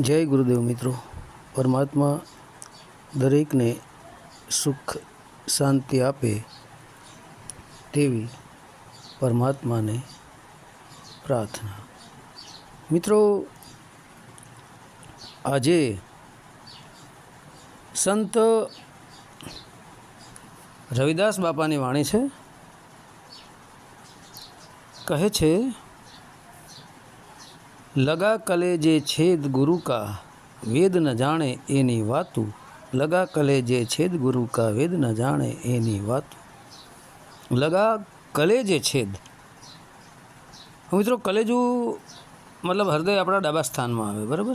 જય ગુરુદેવ મિત્રો. પરમાત્મા દરેકને સુખ, શાંતિ આપે તેવી પરમાત્માને પ્રાર્થના. મિત્રો, આજે સંત રવિદાસ બાપાની વાણી છે. કહે છે લગા કલે જે છેદ ગુરુ કા વેદ ન જાણે એની વાતું. લગા કલે જે છેદ ગુરુ કા વેદ ન જાણે એની વાતું. લગા કલે જે છેદ. મિત્રો કલેજુ મતલબ હૃદય આપણા ડાબા સ્થાનમાં આવે, બરાબર?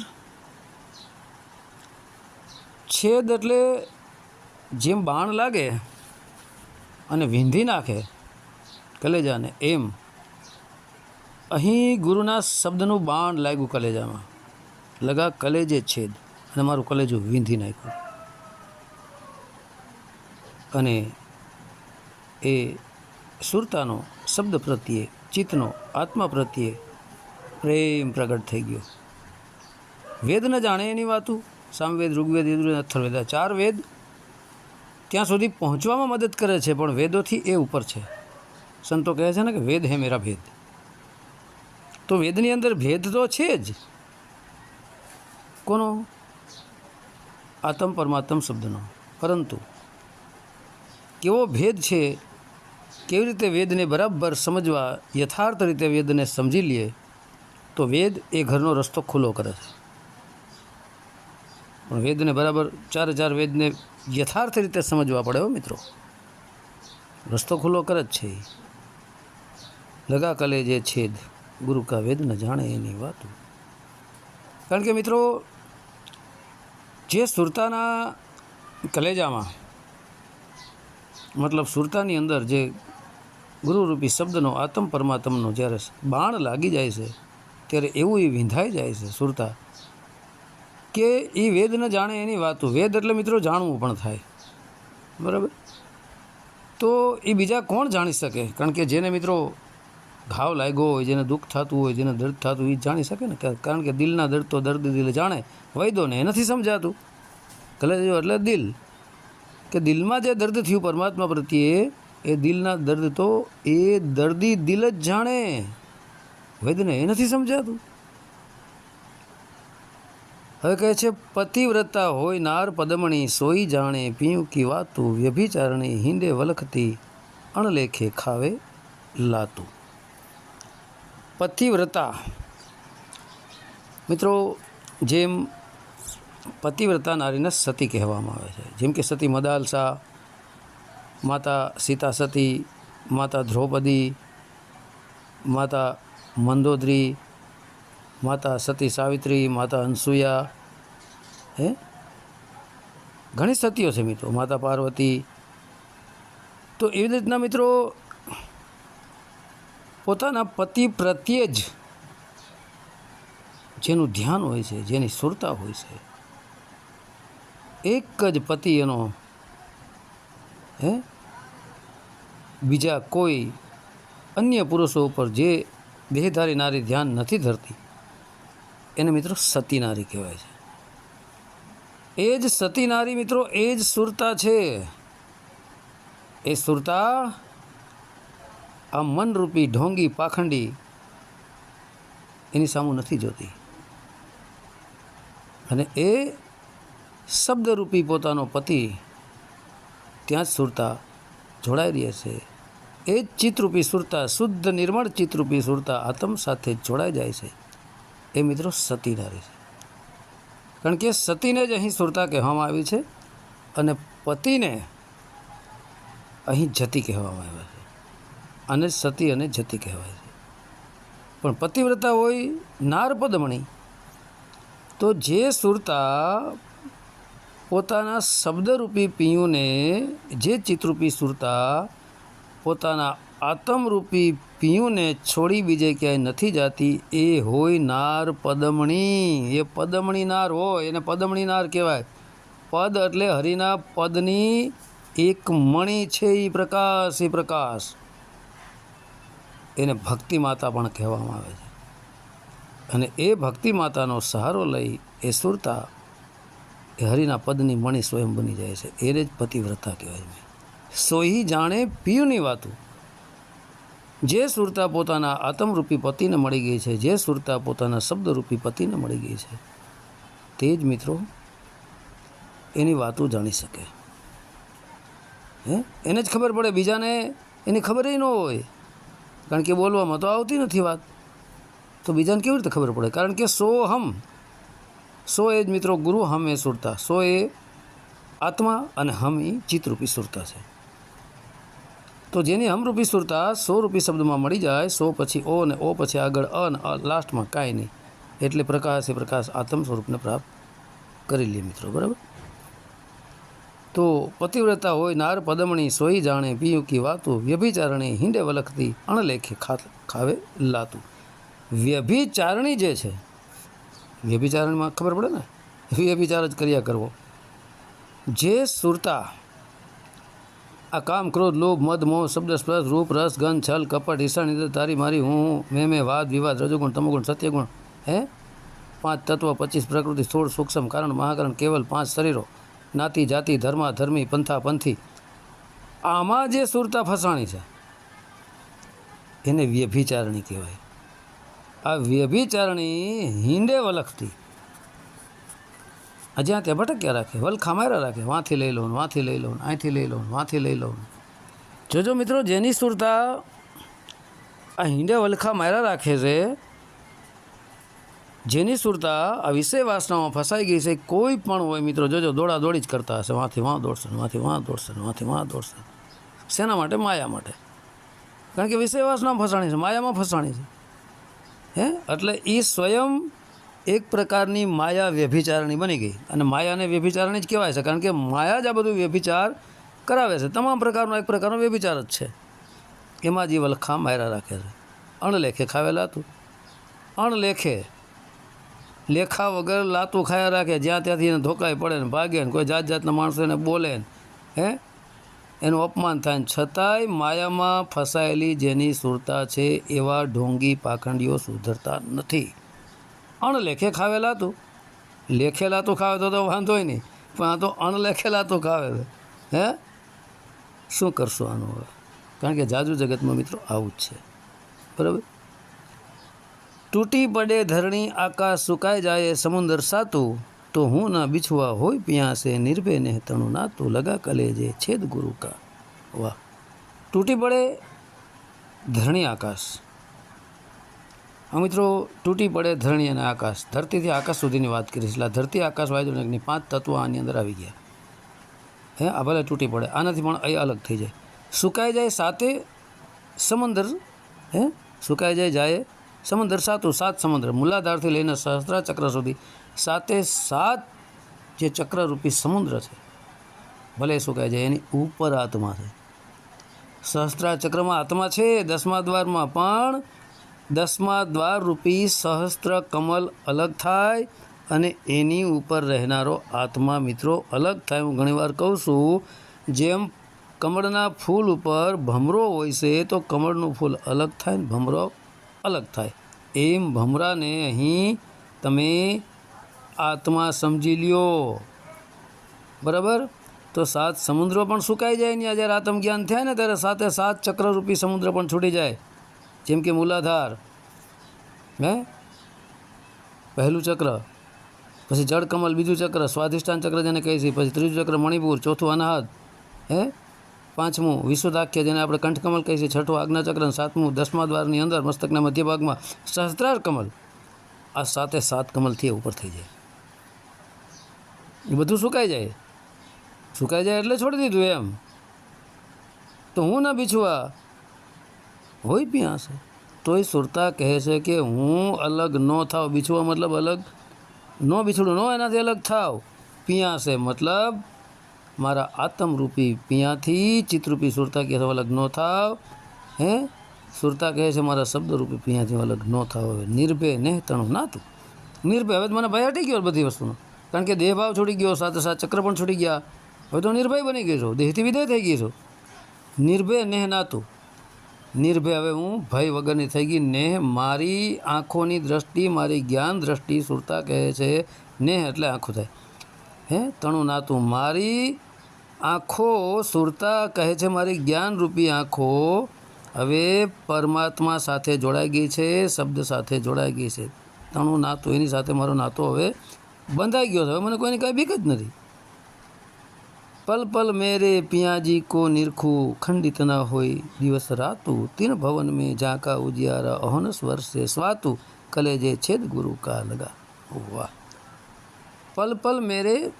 છેદ એટલે જેમ બાણ લાગે અને વીંધી નાખે કલેજાને એમ અહીં ગુરુના શબ્દનું બાણ લાગ્યું કલેજામાં. લગા કલેજે છેદ અને મારું કલેજું વીંધી નાખ્યું. અને એ સુરતાનો શબ્દ પ્રત્યે, ચિત્તનો, આત્મા પ્રત્યે પ્રેમ પ્રગટ થઈ ગયો. વેદ ન જાણે એની વાતું? સામવેદ, ઋગ્વેદ, યજુર્વેદ, અથર્વેદ ચાર વેદ ત્યાં સુધી પહોંચવામાં મદદ કરે છે, પણ વેદોથી એ ઉપર છે. સંતો કહે છે ને કે વેદ હે મેરા ભેદ. તો વેદની અંદર ભેદ તો છે જ. કોનો? આત્મ પરમાત્મ શબ્દનો. પરંતુ કેવો ભેદ છે, કેવી રીતે વેદને બરાબર સમજવા, યથાર્થ રીતે વેદને સમજી લઈએ તો વેદ એ ઘરનો રસ્તો ખુલ્લો કરે છે. પણ વેદને બરાબર ચાર ચાર વેદને યથાર્થ રીતે સમજવા પડે હો મિત્રો. રસ્તો ખુલ્લો કરે જ છે. લગા કલે જે છેદ. ગુરુ કા વેદ ન જાણે એની વાતો. કારણ કે મિત્રો, જે સુરતાના કલેજામાં, મતલબ સુરતાની અંદર જે ગુરુરૂપી શબ્દનો આત્મ પરમાત્મનો જ્યારે બાણ લાગી જાય છે, ત્યારે એવું એ વિંધાઈ જાય છે સુરતા, કે એ વેદ ન જાણે એની વાતો. વેદ એટલે મિત્રો જાણવું પણ થાય. બરાબર? તો એ બીજા કોણ જાણી શકે? કારણ કે જેને મિત્રો ઘાવ લાગ્યો હોય, જેને દુઃખ થતું હોય, જેને દર્દ થતું હોય એ જાણી શકે ને? કારણ કે દિલના દર્દ તો દર્દ દિલ જાણે. વૈદોને એ નથી સમજાતું. કલેજો એટલે દિલ. કે દિલમાં જે દર્દ થયું પરમાત્મા પ્રત્યે, એ દિલના દર્દ તો એ દર્દી દિલ જ જાણે. વૈદને એ નથી સમજાતું. હવે કહે છે, પતિવ્રતા હોય નાર પદમણી, સોઈ જાણે પીયું કી વાતું, વ્યભિચારણી, હિંડે વલખતી, અણલેખે ખાવે લાતું. પતિવ્રતા. મિત્રો, જેમ પતિવ્રતા નારીને સતી કહેવામાં આવે છે. જેમ કે સતી મદાલસા, માતા સીતા સતી, માતા દ્રૌપદી, માતા મંદોદરી, માતા સતી સાવિત્રી, માતા અનસુયા, હે? ઘણી સતીઓ છે મિત્રો. માતા પાર્વતી. તો એવી રીતના મિત્રો પોતાના પતિ પ્રત્યે જ જેનું ધ્યાન હોય છે, જેની સુરતા હોય છે, એક જ પતિ એનો, હે? બીજા કોઈ અન્ય પુરુષો ઉપર જે દેહધારી નારી ધ્યાન નથી ધરતી, એને મિત્રો સતી નારી કહેવાય છે. એ જ સતી નારી મિત્રો, એ જ સુરતા છે. એ સુરતા આ મનરૂપી ઢોંગી પાખંડી એની સામું નથી જોતી. અને એ શબ્દરૂપી પોતાનો પતિ ત્યાં જ સુરતા જોડાઈ રહે છે. એ જ ચિત્તરૂપી સુરતા, શુદ્ધ નિર્મળ ચિત્તરૂપી સુરતા આત્મ સાથે જોડાઈ જાય છે. એ મિત્રો સતી નારી છે. કારણ કે સતીને જ અહીં સુરતા કહેવામાં આવી છે અને પતિને અહીં જતી કહેવામાં આવે છે. અને સતી અને જતી કહેવાય છે. પણ પતિવ્રતા હોય નાર પદમણી, તો જે સુરતા પોતાના શબ્દરૂપી પિયુને, જે ચિત્રરૂપી સુરતા પોતાના આત્મરૂપી પિયુને છોડી બીજે ક્યાંય નથી જાતી, એ હોય નાર પદમણી. એ પદમણી નાર હોય, એને પદમણી નાર કહેવાય. પદ એટલે હરિના પદની એક મણી છે એ પ્રકાશ એ પ્રકાશ. એને ભક્તિ માતા પણ કહેવામાં આવે છે. અને એ ભક્તિ માતાનો સહારો લઈ એ સુરતા એ હરિના પદની મણી સ્વયં બની જાય છે. એને જ પતિવ્રતા કહેવાય છે. સોહી જાણે પિયુની વાતું. જે સુરતા પોતાના આત્મરૂપી પતિને મળી ગઈ છે, જે સુરતા પોતાના શબ્દરૂપી પતિને મળી ગઈ છે, તે જ મિત્રો એની વાતો જાણી શકે. હે? એને જ ખબર પડે, બીજાને એની ખબર ન હોય. કારણ કે બોલવામાં તો આવતી નથી વાત. તો બીજાને કેવી રીતે ખબર પડે? કારણ કે સો હમ, સો એ જ મિત્રો ગુરુ, હમ એ સુરતા. સો એ આત્મા અને હમ એ ચિત્તરૂપી સુરતા છે. તો જેની હમરૂપી સુરતા સો રૂપી શબ્દમાં મળી જાય, સો પછી ઓ ને ઓ પછી આગળ અ ને અ, લાસ્ટમાં કાંઈ નહીં. એટલે પ્રકાશ એ પ્રકાશ આત્મ સ્વરૂપને પ્રાપ્ત કરી લે મિત્રો, બરાબર? તો પતિવ્રતા હોય નાર પદમણી સોઈ જાણે પિયું કી વાતું વ્યભિચારણી હિંડે વલખતી અણલેખે ખાવે લાતું. વ્યભિચારણી જે છે વ્યભિચારણીમાં ખબર પડે ને? વ્યભિચાર જ કર્યા કરવો. જે સુરતા આ કામ ક્રોધ લોભ મદ મોહ શબ્દ સ્પર્શ રૂપ રસ ગંધ છલ કપટ ઈશાણ નિદ્ર તારી મારી હું હું, મેં મેં વાદ વિવાદ રજોગુણ તમોગુણ સત્યગુણ હે? પાંચ તત્વ પચીસ પ્રકૃતિ સોળ સૂક્ષ્મ કારણ મહાકરણ કેવલ પાંચ શરીરો. જ્ઞાતિ જાતિ, ધર્મા, ધર્મી, પંથા, પંથી. આમાં જે સુરતા ફસાણી છે, એને વ્યભિચારણી કહેવાય. આ વ્યભિચારણી હિંડે વલખતી. જ્યાં ત્યાં ભટક્યા રાખે, વલખા માર્યા રાખે, વાંથી લઈ લઉં વાંથી લઈ લઉં અહીંથી લઈ લઉં વાંથી લઈ લઉં જોજો મિત્રો, જેની સુરતા આ હિંડે વલખા માર્યા રાખે છે જેની સુરતા આ વિષય વાસનામાં ફસાઈ ગઈ છે. કોઈ પણ હોય મિત્રો, જોજો દોડા દોડી જ કરતા હશે. વાંથી વાં દોડશે, વાંથી વાં દોડશે, વાંથી વાં દોડશે. શેના માટે? માયા માટે. કારણ કે વિષય વાસનામાં ફસાણી છે, માયામાં ફસાણી છે. હે? એટલે એ સ્વયં એક પ્રકારની માયા વ્યભિચારણી બની ગઈ. અને માયાને વ્યભિચારણી જ કહેવાય છે, કારણ કે માયા જ આ બધું વ્યભિચાર કરાવે છે. તમામ પ્રકારનો એક પ્રકારનો વ્યભિચાર જ છે. એમાં જ વલખા માયરા રાખે છે. અણલેખે ખાવેલા હતું અણલેખે લેખા વગર લાતું ખાયા રાખે, જ્યાં ત્યાંથી એને ધોકાઈ પડે ને ભાગે ને કોઈ જાત જાતના માણસો એને બોલે ને, હે? એનું અપમાન થાય ને છતાંય માયામાં ફસાયેલી જેની સુરતા છે એવા ઢોંગી પાખંડીઓ સુધરતા નથી. અણલેખે ખાવેલા હતું લેખેલા તો ખાવે તો તો વાંધોય નહીં, પણ આ તો અણલેખેલા તો ખાવે છે. હે? શું કરશું આનું હવે? કારણ કે જાજુ જગતમાં મિત્રો આવું જ છે. બરાબર? તૂટી પડે ધરણી આકાશ સુકાઈ જાય, સમુદર સાતું. તો હું ના બિછવા હોય પિયાસે, નિર્ભે ને તણું નાતું લગા કલે જે છેદ ગુરુ કા. વાહ. તૂટી પડે ધરણી આકાશ. આ મિત્રો, તૂટી પડે ધરણી અને આકાશ. ધરતીથી આકાશ સુધીની વાત કરી છે એટલે ધરતી, આકાશ વાયુજનકની પાંચ તત્વો આની અંદર આવી ગયા. હે, આ ભલે તૂટી પડે. આનાથી પણ અહીં અલગ થઈ જાય. સુકાઈ જાય સાથે સમંદર. હે, સુકાઈ જાય જાય સમંદર સાતું સાત સમુદ્ર. મૂલાધારથી લઈને સહસ્ત્રા ચક્ર સુધી સાતે સાત જે ચક્રરૂપી સમુદ્ર છે. ભલે શું કહે છે, એની ઉપર આત્મા છે. સહસ્ત્રા ચક્રમાં આત્મા છે, દસમા દ્વારમાં પણ. દસમા દ્વાર રૂપી સહસ્ત્ર કમલ અલગ થાય અને એની ઉપર રહેનારો આત્મા મિત્રો અલગ થાય. હું ઘણીવાર કહું છું, જેમ કમળના ફૂલ ઉપર ભમરો હોય છે, તો કમળનું ફૂલ અલગ થાય ને ભમરો અલગ થાય. એમ ભમરાને અહીં તમે આત્મા સમજી લ્યો. બરાબર? તો સાત સમુદ્રો પણ સુકાઈ જાય ને જ્યારે આત્મજ્ઞાન થાય ને ત્યારે સાથે સાત ચક્રરૂપી સમુદ્ર પણ છૂટી જાય. જેમ કે મૂલાધાર. હે? પહેલું ચક્ર. પછી જળકમલ બીજું ચક્ર. સ્વાધિષ્ઠાન ચક્ર જેને કહે છે. પછી ત્રીજું ચક્ર મણિપુર. ચોથું અનાહદ. હે? પાંચમું વિશ્વદાખ્ય જેને આપણે કંઠકમલ કહીએ છીએ, છઠ્ઠું આજ્ઞાચક્ર સાતમું દસમા દ્વારની અંદર મસ્તકના મધ્ય ભાગમાં સહસ્ત્રાર કમલ. આ સાતે સાત કમલથી ઉપર થઈ જાય. એ બધું સુકાઈ જાય. સુકાઈ જાય એટલે છોડી દીધું એમ. તો હું ના બીછવા? હોય પ્યાસે. તોય સુરતા કહે છે કે હું અલગ ન થાવ. બીછવા મતલબ અલગ? ન બીછડું, ન એનાથી અલગ થાવ. પિયા મતલબ મારા આત્મરૂપી પિયાથી ચિત્રરૂપી સુરતા કહે છે અલગ ન થાવ. હે? સુરતા કહે છે, મારા શબ્દરૂપી પિયાથી અલગ ન થાવ. હવે નિર્ભય ને તણું નાતું નિર્ભય, હવે મને ભય હટી ગયો બધી વસ્તુનો. કારણ કે દેહભાવ છોડી ગયો સાથે સાથે ચક્ર પણ છૂટી ગયા. હવે તો નિર્ભય બની ગયો છો. દેહથી વિદેય થઈ ગઈ છો. નિર્ભય નેહ નાતું નિર્ભય, હવે હું ભય વગરની થઈ ગઈ. નેહ મારી આંખોની દ્રષ્ટિ, મારી જ્ઞાન દ્રષ્ટિ સુરતા કહે છે નેહ એટલે આંખો થાય. હે? તણું નાતું મારી આંખો સુરતા કહે છે, મારી જ્ઞાનરૂપી આંખો હવે પરમાત્મા સાથે જોડાઈ ગઈ છે, શબ્દ સાથે જોડાઈ ગઈ છે. તણું નાતું, એની સાથે મારો નાતો હવે બંધાઈ ગયો છે. હવે મને કોઈની કાંઈ બીક જ નથી. પલ પલ મેરે પિયાજી કો નિરખું, ખંડિત ન હોય, દિવસ રાતું, તીન ભવન મેં ઝાંકા ઉજિયારા, અહોનસ વર્ષે સ્વાતું, કલેજે છેદ ગુરુ કા લગા. વાહ. પલ પલ મેરે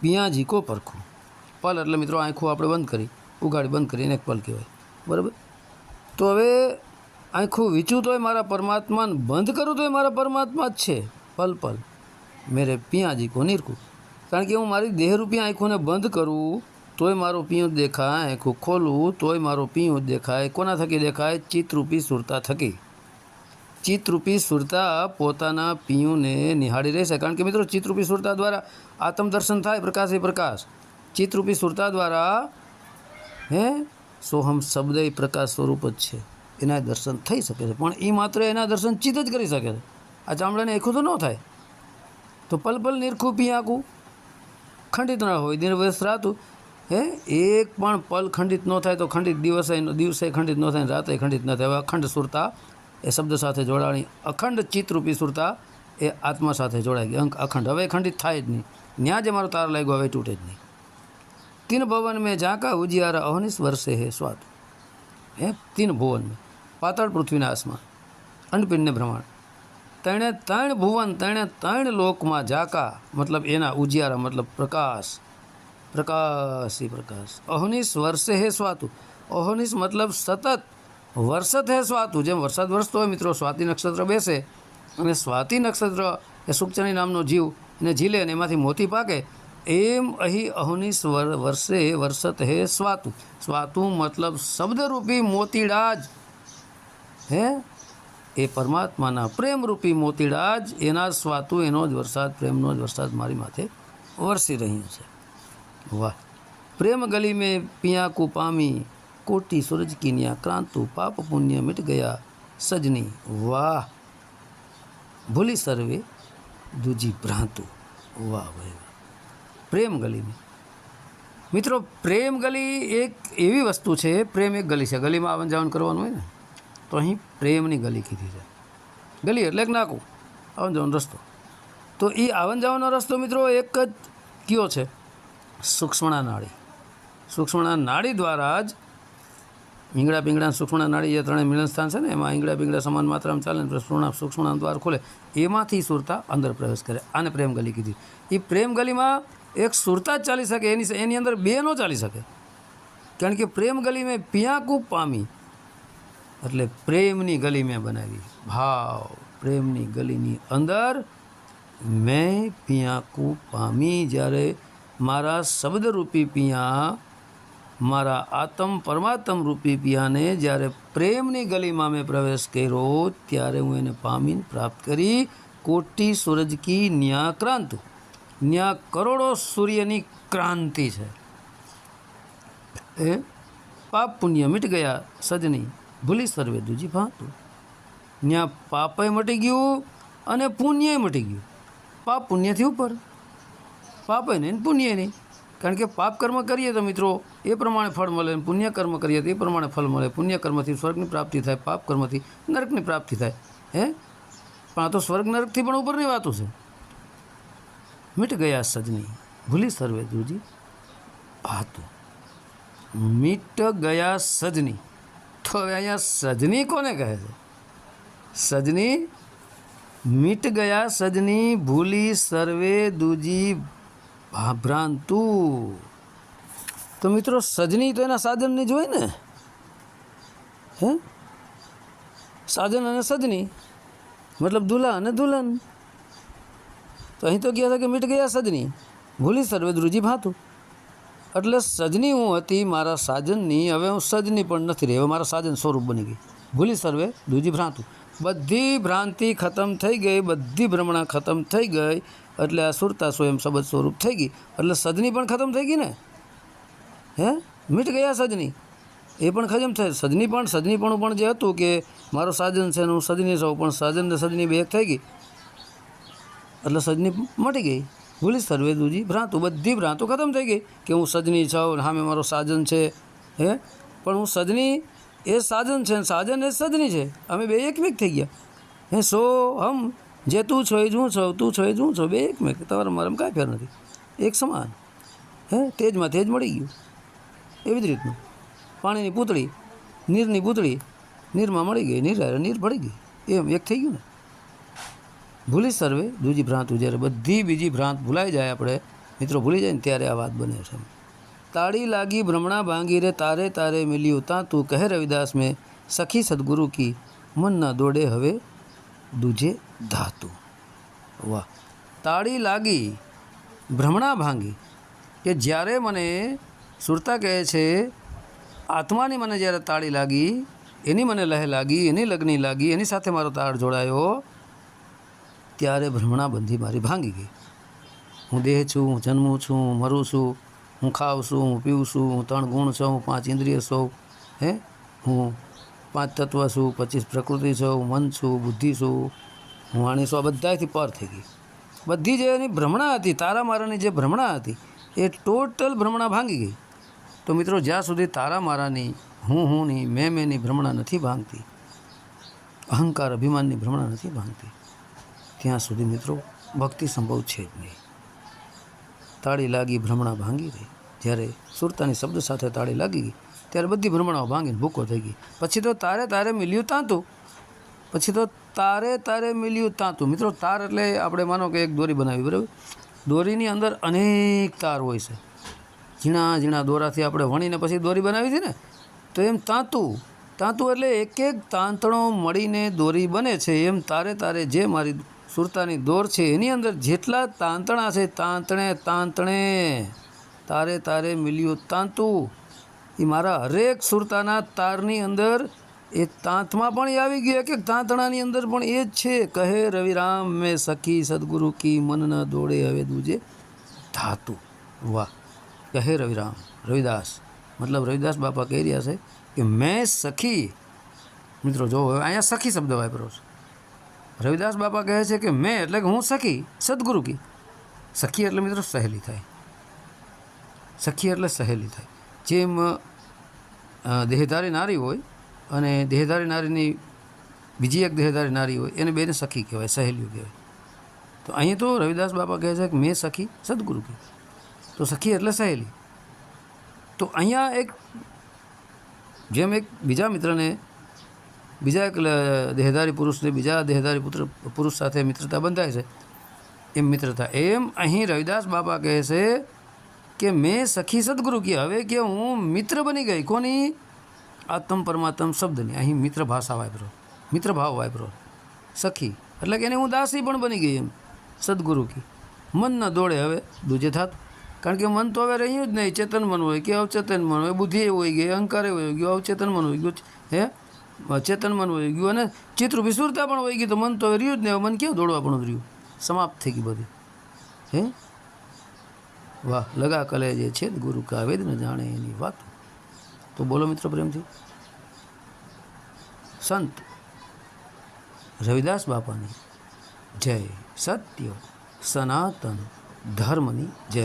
પિયાજી કો પરખું. પલ એટલે મિત્રો આંખો આપણે બંધ કરી, ઉગાડી બંધ કરીને એક પલ કહેવાય. બરાબર? તો હવે આંખું વીચું તોય મારા પરમાત્માને, બંધ કરું તોય મારા પરમાત્મા જ છે. પલ પલ. મેરે પિયાજી કો નિરખું કારણ કે હું મારી દેહરૂપી આંખોને બંધ કરું, તોય મારો પિયું દેખાય, આંખો ખોલું, તોય મારો પિયું દેખાય. કોના થકી દેખાય? ચિત્તરૂપી સુરતા થકી. ચિત્તરૂપી સુરતા પોતાના પીયુંને નિહાળી રહેશે. કારણ કે મિત્રો, ચિત્તરૂપી સુરતા દ્વારા આત્મદર્શન થાય પ્રકાશ એ પ્રકાશ. ચિત્તરૂપી સુરતા દ્વારા, હે? સોહમ શબ્દ પ્રકાશ સ્વરૂપ જ છે. એના દર્શન થઈ શકે છે. પણ એ માત્ર એના દર્શન ચિત્ત જ કરી શકે છે. આ ચામડાને એખું તો ન થાય. તો પલ પલ નિરખું પિયાકું ખંડિત ન હોય દિવસ રાતું. હે? એક પણ પલ ખંડિત ન થાય તો ખંડિત દિવસે દિવસે ખંડિત ન થાય રાતે ખંડિત ન થાય. અખંડ સુરતા એ શબ્દ સાથે જોડાણી. અખંડ ચિત્તરૂપી સુરતા એ આત્મા સાથે જોડાઈ ગઈ. અંક અખંડ. હવે ખંડિત થાય જ નહીં. ત્યાં જે મારો તાર લાગ્યો, હવે તૂટે જ નહીં. તીન ભવન મેં ઝાંકા ઉજિયારા અહનિસ વર્ષે હે સ્વાદ. હે, તીન ભુવન મેં. પાતાળ પૃથ્વીના આસમાન. અંડપિંડને ભ્રમણ. તેણે ત્રણ ભુવન, તેણે ત્રણ લોકમાં ઝાકા, મતલબ એના ઉજિયારા, મતલબ પ્રકાશ, પ્રકાશી પ્રકાશ. અહોનિસ વર્ષે હે સ્વાતુ. અહોનિસ મતલબ સતત વર્ષત હે સ્વાતુ. જેમ વરસાદ વરસતો હોય મિત્રો, સ્વાતિ નક્ષત્ર બેસે અને સ્વાતિ નક્ષત્ર એ સુખચણી નામનો જીવ એને ઝીલે અને એમાંથી મોતી પાકે એમ અહીં અહોનિસ વર્ષે વર્ષત હે સ્વાતું. સ્વાતું મતલબ શબ્દરૂપી મોતીડા જ હે? એ પરમાત્માના પ્રેમરૂપી મોતીડા જ એના સ્વાતું, એનો જ વરસાદ, પ્રેમનો જ વરસાદ મારી માથે વરસી રહ્યો છે. વાહ. પ્રેમ ગલી મેં પિયા કુ પામી કોટી સૂરજ કિન્યા, ક્રાંતુ પાપ પુણ્ય મિટ ગયા સજની. વાહ. ભૂલી સર્વે દૂજી ભ્રાંતુ. વાહ ભાઈ પ્રેમ ગલીની મિત્રો, પ્રેમ ગલી એક એવી વસ્તુ છે, પ્રેમ એક ગલી છે. ગલીમાં આવન જાવન કરવાનું હોય ને, તો અહીં પ્રેમની ગલી કીધી છે. ગલી એટલે એક નાકું, આવન જાવન રસ્તો. તો એ આવન જાવનનો રસ્તો, મિત્રો, એક જ કયો છે? સૂક્ષ્મણા નાળી. સૂક્ષ્મણા નાળી દ્વારા જ ઈંગડા પીંગડા સૂક્ષ્મણા નાળી જે ત્રણેય મિલન સ્થાન છે ને, એમાં ઈંગડા પીંગડા સમાન માત્રામાં ચાલે ને, સૂક્ષ્મણા સૂક્ષ્મણા દ્વાર ખોલે, એમાંથી સુરતા અંદર પ્રવેશ કરે. આને પ્રેમ ગલી કીધી. એ પ્રેમ ગલીમાં એક સુરતા જ ચાલી શકે, એની એની અંદર બે ન ચાલી શકે. કારણ કે પ્રેમ ગલી મેં પિયાકૂપ પામી. એટલે પ્રેમની ગલી મેં બનાવી. ભાવ, પ્રેમની ગલીની અંદર મેં પિયાકૂપ પામી. જ્યારે મારા શબ્દરૂપી પિયા, મારા આત્મ પરમાત્મ રૂપી પિયાને જ્યારે પ્રેમની ગલીમાં મેં પ્રવેશ કર્યો, ત્યારે હું એને પામીને પ્રાપ્ત કરી. કોટી સૂરજ કી ન્યા ન્યા કરોડો સૂર્યની ક્રાંતિ છે. એ પાપ પુણ્ય મીટ ગયા સજની. ભૂલી સર્વે દૂજી ભાતું. ત્યાં પાપય મટી ગયું અને પુણ્યય મટી ગયું. પાપ પુણ્યથી ઉપર. પાપય નહીં પુણ્ય નહીં કારણ કે પાપ કર્મ કરીએ તો મિત્રો, એ પ્રમાણે ફળ મળે પુણ્ય કર્મ કરીએ તો એ પ્રમાણે ફળ મળે. પુણ્ય કર્મથી સ્વર્ગની પ્રાપ્તિ થાય, પાપ કર્મથી નરકની પ્રાપ્તિ થાય. હે? પણ આ તો સ્વર્ગ નરકથી પણ ઉપરની વાતો છે. મીટ ગયા સજની ભૂલી સર્વે ધ્રુજી ભાતું મીટ ગયા સજની તો અહીંયા સજની કોને કહે છે સજની મીટ ગયા સજની ભૂલી સર્વે દૂજી ભાભ્રાંતુ તો મિત્રો સજની તો એના સાધનની જ હોય ને હે સાધન અને સજની મતલબ દુલ્હા અને દુલ્હન તો અહીં તો ગયા હતા કે મીટ ગયા સજની. ભૂલી સર્વે ધ્રુજી ભાતું. એટલે સજની હું હતી, મારા સાજનની, હવે હું સજની પણ નથી રહી. હવે મારા સાજન સ્વરૂપ બની ગઈ. ભૂલી સર્વે દૂજી ભ્રાંતું બધી ભ્રાંતિ ખતમ થઈ ગઈ, બધી ભ્રમણા ખતમ થઈ ગઈ, એટલે આ સુરતા સ્વયં શબ્દ સ્વરૂપ થઈ ગઈ. એટલે સજની પણ ખતમ થઈ ગઈ ને? હે? મીટ ગયા સજની. એ પણ ખજમ થઈ સજની પણ સજની પણ જે હતું કે મારો સાજન છે હું સજની છું, પણ સાજન ને સજની બે થઈ ગઈ. એટલે સજની મટી ગઈ. ભૂલી સર્વે દૂજી ભ્રાંતો, બધી ભ્રાંતો ખતમ થઈ ગઈ. કે હું સજની છું સામે મારો સાજન છે. હે? પણ હું સજની, એ સાજન છે સાજન એ સજની છે. અમે બે એકમેક થઈ ગયા. હે, સો હમ, જે તું છો એ જ હું છો, તું છો એ જ હું છો. બે એકમેક, તમારા મારામાં કાંઈ ફેર નથી. એક સમાન. હે, તેજમાં તેજ મળી ગયું. એવી જ રીતનું. પાણીની પૂતળી, નીરની પૂતળી, નીરમાં મળી ગઈ, નીર નીર પડી ગઈ. એમ એક થઈ ગયું ને. ભૂલી સર્વે, દૂજી ભ્રાંત જ્યારે બધી બીજી ભ્રાંત ભૂલાઈ જાય આપણે. મિત્રો, ભૂલી જાય ને ત્યારે આ વાત બને છે. તાળી લાગી ભ્રમણા ભાંગી રે, તારે તારે મિલ્યું તાં તું. કહે રવિદાસ મેં, સખી સદગુરુ કી મન ના દોડે હવે દૂજે ધાતુ. વાહ. તાળી લાગી ભ્રમણા ભાંગી કે જ્યારે મને સુરતા કહે છે, આત્માની મને જ્યારે તાળી લાગી, એની મને લહે લાગી, એની લગ્ની લાગી, એની સાથે મારો તાળ જોડાયો ત્યારે ભ્રમણા બંધી મારી ભાંગી ગઈ. હું દેહ છું, હું જન્મું છું, હું મરું છું, હું ખાઉં છું, હું પીઉં છું, હું ત્રણ ગુણ છું, હું પાંચ ઇન્દ્રિય છું, હે? હું પાંચ તત્વ છું, પચીસ પ્રકૃતિ છું, હું મન છું, બુદ્ધિ છું, હું વાણી છું આ બધાથી પર થઈ ગઈ. બધી જે એની ભ્રમણા હતી, તારા મારાની જે ભ્રમણા હતી, એ ટોટલ ભ્રમણા ભાંગી ગઈ. તો મિત્રો, જ્યાં સુધી તારા મારાની હું, હુંની, મેં, મેંની ભ્રમણા નથી ભાંગતી, અહંકાર, અભિમાનની ભ્રમણા નથી ભાંગતી ત્યાં સુધી મિત્રો, ભક્તિ સંભવ છે જ નહીં. તાળી લાગી ભ્રમણા ભાંગી ગઈ જ્યારે સુરતાની શબ્દ સાથે તાળી લાગી ગઈ, ત્યારે બધી ભ્રમણાઓ ભાંગીને ભૂકો થઈ ગઈ. પછી તો તારે તારે મિલ્યું તાંતું પછી તો તારે તારે મિલ્યું તાંતું મિત્રો, તાર એટલે આપણે માનો કે એક દોરી બનાવી, બરાબર? દોરીની અંદર અનેક તાર હોય છે. ઝીણા ઝીણા દોરાથી આપણે વણીને પછી દોરી બનાવી હતી ને? તો એમ તાંતું તાંતું એટલે એક એક તાંતણો મળીને દોરી બને છે. એમ તારે તારે જે મારી સુરતાની દોર છે. એની અંદર જેટલા તાંતણા છે, તાંતણે તાંતણે. તારે તારે મિલ્યું તાંતું. એ મારા હરેક સુરતાના તારની અંદર એ તાંતમાં પણ એ આવી ગયું. એક તાંતણાની અંદર પણ એ જ છે. કહે રવિરામ, મેં સખી સદગુરુ કી મન ન દોડે, હવે દૂજે ધાતુ. વાહ. કહે રવિરામ, રવિદાસ. મતલબ રવિદાસ બાપા કહી રહ્યા છે કે, મેં સખી. મિત્રો, જો અહીંયા સખી શબ્દ વાપરો છે. રવિદાસ બાપા કહે છે કે મેં એટલે કે હું સખી, સદગુરુ કી? સખી એટલે મિત્રો સહેલી થાય. સખી એટલે સહેલી થાય. જેમ દેહધારી નારી હોય અને દેહધારી નારીની, બીજી એક દેહધારી નારી હોય, એને બેને સખી કહેવાય, સહેલીઓ કહેવાય. તો અહીં તો રવિદાસ બાપા કહે છે કે મેં સખી, સદગુરુ કી? તો સખી એટલે સહેલી. તો અહીંયા એક, જેમ એક બીજા મિત્રને બીજા એક દેહધારી પુરુષને બીજા દેહધારી પુત્ર, પુરુષ સાથે મિત્રતા બંધાય છે. એમ મિત્રતા. એમ અહીં રવિદાસ બાપા કહે છે કે મેં સખી સદગુરુ કી હવે કે હું મિત્ર બની ગઈ. કોની? આત્મ પરમાત્મ શબ્દની. અહીં મિત્ર ભાષા વાપરો. મિત્ર ભાવ વાપરો. સખી. એટલે કે એને હું દાસી પણ બની ગઈ એમ. સદગુરુ કી. મન ન દોડે હવે. દૂજે થાત. કારણ કે મન તો હવે રહ્યું જ નહીં. ચેતન મન હોય કે અવચેતન મન હોય. બુદ્ધિ એવું હોય ગઈ અહંકાર એવું હોય ગયો અવચેતન મન હોય ગયું હે? ચેતન મન હોય ગયું અને ચિત્ર વિસુરતા પણ વહી ગયું તો મન તો રહ્યું જ ને મન કેવું દોડવા પણ રહ્યું? સમાપ્ત થઈ ગયું બધું. હે? વાહ, લગા કલે જે છે ગુરુ કા વેદ ન જાણે એની વાત. તો બોલો મિત્રો પ્રેમથી. સંત રવિદાસ બાપાની જય સત્ય સનાતન ધર્મની જય.